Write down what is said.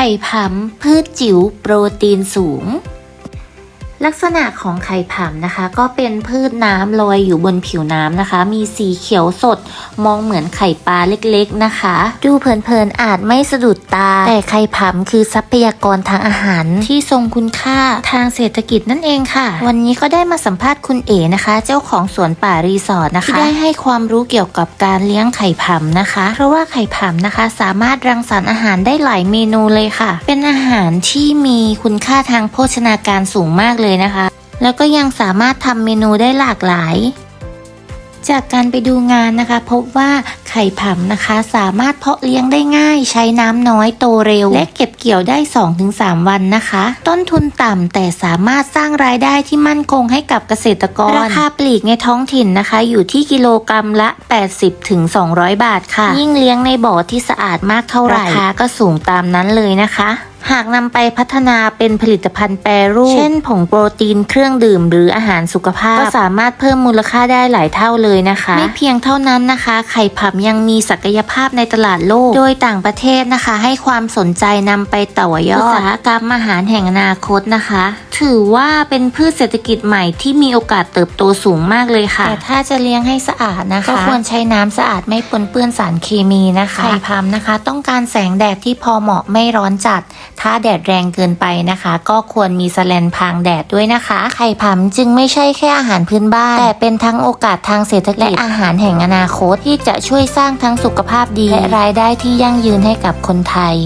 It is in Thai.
ไข่ผำพืชจิ๋วโปรตีนสูง ลักษณะของไข่ผำนะคะ ก็เป็นพืชน้ำลอยอยู่บนผิวน้ำนะคะ มีสีเขียวสด มองเหมือนไข่ปลาเล็กๆนะคะ ดูเพลินๆอาจไม่สะดุดตา แต่ไข่ผำคือทรัพยากรทางอาหารที่ทรงคุณค่าทางเศรษฐกิจนั่นเองค่ะ วันนี้ก็ได้มาสัมภาษณ์คุณเอ๋นะคะ เจ้าของสวนป่ารีสอร์ทนะคะที่ได้ให้ความรู้เกี่ยวกับการเลี้ยงไข่ผำนะคะ เพราะว่าไข่ผำนะคะ สามารถรังสรรค์อาหารได้หลายเมนูเลยค่ะ เป็นอาหารที่มีคุณค่าทางโภชนาการสูงมากเลยนะคะ แล้วก็ยังสามารถทำเมนูได้หลากหลาย จากการไปดูงานนะคะ พบว่าไข่ผำนะคะ สามารถเพาะเลี้ยงได้ง่าย ใช้น้ำน้อยโตเร็ว และเก็บเกี่ยวได้ 2-3 วันนะคะ ต้นทุนต่ำแต่สามารถสร้างรายได้ที่มั่นคงให้กับเกษตรกร ราคาปลีกในท้องถิ่นนะคะ อยู่ที่กิโลกรรัมละ 80-200 บาทค่ะ ยิ่งเลี้ยงในบ่อที่สะอาดมากเท่าไหร่ราคาก็สูงตามนั้นเลยนะคะ หากนำไปพัฒนาเป็นผลิตภัณฑ์แปรรูป เช่นผงโปรตีนเครื่องดื่มหรืออาหารสุขภาพ ก็สามารถเพิ่มมูลค่าได้หลายเท่าเลยนะคะ ไม่เพียงเท่านั้นนะคะ ไข่ผำยังมีศักยภาพในตลาดโลก โดยต่างประเทศนะคะ ให้ความสนใจนำไปต่อยอดอุตสาหกรรมอาหารแห่งอนาคตนะคะ ถือว่าเป็นพืชเศรษฐกิจใหม่ที่มีโอกาสเติบโตสูงมากเลยค่ะ แต่ถ้าจะเลี้ยงให้สะอาดนะคะ ก็ควรใช้น้ำสะอาดไม่ปนเปื้อนสารเคมีนะคะไข่พำนะคะ ต้องการแสงแดดที่พอเหมาะไม่ร้อนจัด ถ้าแดดแรงเกินไปนะคะ ก็ควรมีแสแลนพรางแดดด้วยนะคะ ไข่พำจึงไม่ใช่แค่อาหารพื้นบ้าน แต่เป็นทั้งโอกาสทางเศรษฐกิจและอาหารแห่งอนาคตที่จะช่วยสร้างทั้งสุขภาพดีและรายได้ที่ยั่งยืนให้กับคนไทย